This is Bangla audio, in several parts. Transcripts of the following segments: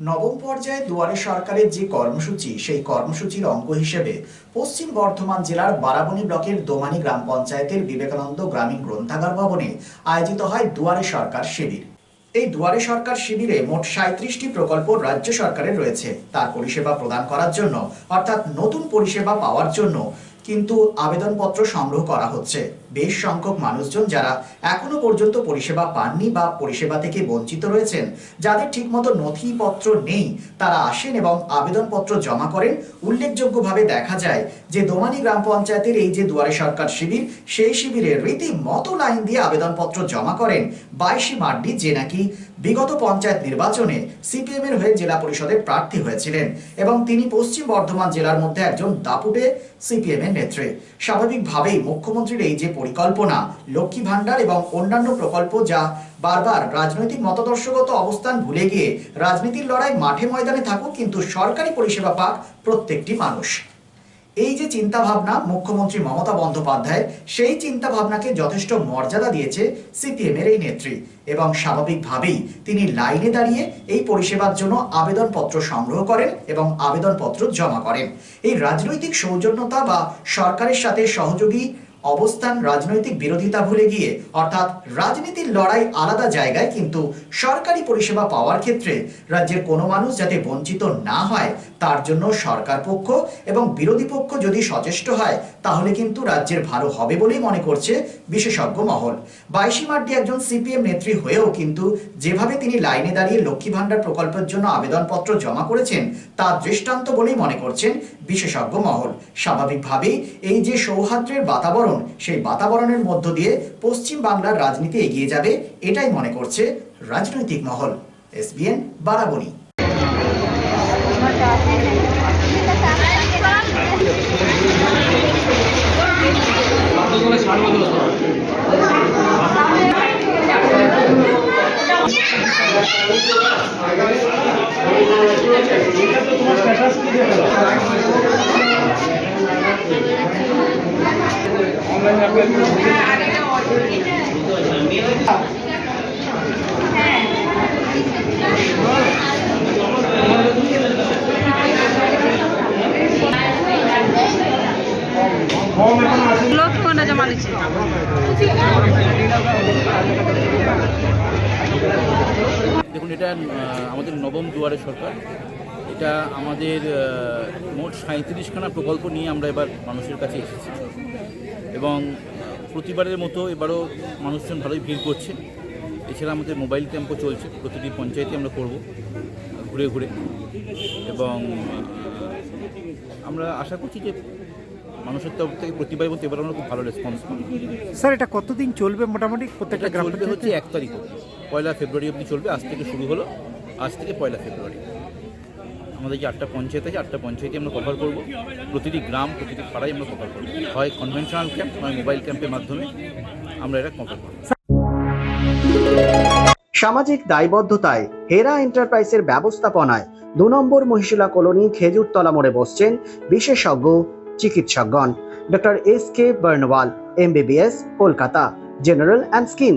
নবম পর্যায়ে দুয়ারে সরকারের যে কর্মসূচি, সেই কর্মসূচির অঙ্গ হিসেবে পশ্চিম বর্ধমান জেলার বারাবণী ব্লকের দোমানি গ্রাম পঞ্চায়েতের বিবেকানন্দ গ্রামীণ গ্রন্থাগার ভবনে আয়োজিত হয় দুয়ারে সরকার শিবির। এই দুয়ারে সরকার শিবিরে মোট সাঁত্রিশটি প্রকল্প রাজ্য সরকারের রয়েছে। তার পরিষেবা প্রদান করার জন্য, অর্থাৎ নতুন পরিষেবা পাওয়ার জন্য কিন্তু আবেদনপত্র সংগ্রহ করা হচ্ছে। বেশ সংখ্যক মানুষজন যারা এখনও পর্যন্ত পরিষেবা পাননি বা পরিষেবা থেকে বঞ্চিত রয়েছেন, যাদের ঠিকমতো নথিপত্র নেই, তারা আসেন এবং আবেদনপত্র জমা করেন। উল্লেখযোগ্যভাবে দেখা যায় যে দোমানি গ্রাম পঞ্চায়েতের এই যে দুয়ারে সরকার শিবির, সেই শিবিরে রীতিমতো লাইন দিয়ে আবেদনপত্র জমা করেন বাইশি মার্ডি, যে নাকি বিগত পঞ্চায়েত নির্বাচনে সিপিএম এর হয়ে জেলা পরিষদের প্রার্থী হয়েছিলেন এবং তিনি পশ্চিম বর্ধমান জেলার মধ্যে একজন দাপুটে সিপিএম এর নেত্রী। স্বাভাবিকভাবেই মুখ্যমন্ত্রীর এই যে পরিকল্পনা, লক্ষ্মী ভাণ্ডার এবং অন্যান্য প্রকল্প যা বারবার রাজনৈতিক মতাদর্শগত অবস্থান ভুলে গিয়ে রাজনীতির লড়াই মাঠে ময়দানে থাকুক কিন্তু সরকারি পরিষেবা পাক প্রত্যেকটি মানুষ। এই যে চিন্তা ভাবনা মুখ্যমন্ত্রী মমতা বন্দ্যোপাধ্যায়, সেই চিন্তা ভাবনাকে যথেষ্ট মর্যাদা দিয়েছে সিপিএম এর এই নেত্রী এবং স্বাভাবিকভাবেই তিনি লাইনে দাঁড়িয়ে এই পরিষেবার জন্য আবেদনপত্র সংগ্রহ করেন এবং আবেদনপত্র জমা করেন। এই রাজনৈতিক সৌজন্যতা বা সরকারের সাথে সহযোগী অবস্থান রাজনৈতিক বিরোধিতা ভুলে গিয়ে, অর্থাৎ রাজনীতির লড়াই আলাদা জায়গায়, কিন্তু সরকারি পরিষেবা পাওয়ার ক্ষেত্রে রাজ্যের কোনো মানুষ যাতে বঞ্চিত না হয়, তার জন্য সরকার পক্ষ এবং বিরোধী পক্ষ যদি সচেষ্ট হয়, তাহলে কিন্তু রাজ্যের ভালো হবে বলেই মনে করছে বিশেষজ্ঞ মহল। বাইশি মার্ডি একজন সিপিএম নেত্রী হয়েও কিন্তু যেভাবে তিনি লাইনে দাঁড়িয়ে লক্ষ্মী ভাণ্ডার প্রকল্পের জন্য আবেদনপত্র জমা করেছেন, তা দৃষ্টান্ত বলেই মনে করছেন বিশেষজ্ঞ মহল। স্বাভাবিকভাবেই এই যে সৌহার্দ্রের বাতাবরণ সেই বাতাবরণের মধ্য দিয়ে পশ্চিম বাংলার রাজনীতি এগিয়ে যাবে, এটাই মনে করছে রাজনৈতিক মহল। এসবিএন, বারাবণী। লক্ষ্মী দেখুন, এটা আমাদের নবম দুয়ারে সরকার। এটা আমাদের মোট সাঁত্রিশখানা প্রকল্প নিয়ে আমরা এবার মানুষের কাছে এসেছি। এবং প্রতিবারের মতো এবারও মানুষজন ভালোই ভিড় করছে। এছাড়া আমাদের মোবাইল ক্যাম্পও চলছে প্রতিটি পঞ্চায়েতে আমরা করব ঘুরে ঘুরে। এবং আমরা আশা করছি যে মানুষের তরফ থেকে প্রতিবার মতো এবার আমরা খুব ভালো রেসপন্স পাবো। স্যার এটা কতদিন চলবে মোটামুটি? প্রত্যেকটা গ্রাম চলবে হচ্ছে এক তারিখ পয়লা ফেব্রুয়ারি অবধি চলবে আজ থেকে শুরু হলো আজ থেকে পয়লা ফেব্রুয়ারি। আমাদের যে আটটা পঞ্চায়েত আছে, আটটা পঞ্চায়েতে আমরা কভার করব। প্রতিটি গ্রাম, প্রতিটি পাড়ায় আমরা কভার করব। হয় কনভেনশনাল ক্যাম্প নয় মোবাইল ক্যাম্পের মাধ্যমে আমরা এটা কভার করব। সামাজিক দায়বদ্ধতায় হেরা এন্টারপ্রাইজের ব্যবস্থাপনায় দু নম্বর মহিশিলা কলোনি খেজুরতলা মোড়ে বসছেন বিশেষজ্ঞ চিকিৎসকগণ। Doctor S K Barnwal MBBS Kolkata general and skin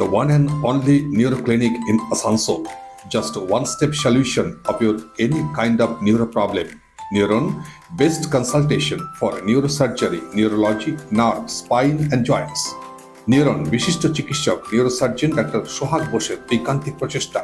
the one and only neuroclinic in Asansol. Just one-step solution of your any kind of neuro problem. Neuron, best consultation for neurosurgery, neurology, nerve, spine and joints. Neuron বিশিষ্ট চিকিৎসক নিউরোসার্জন ডাক্তার সোহাগ বোসের ঐকান্তিক প্রচেষ্টা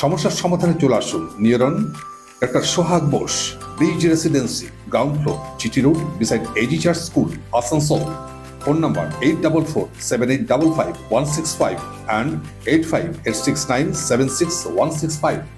সমস্যার সমাধানে চলে আসুন neuron Dr. Sohag eight double Residency, ground eight double Road, beside AG Church School, eight five eight 844 7855 165 and 85 869 76165.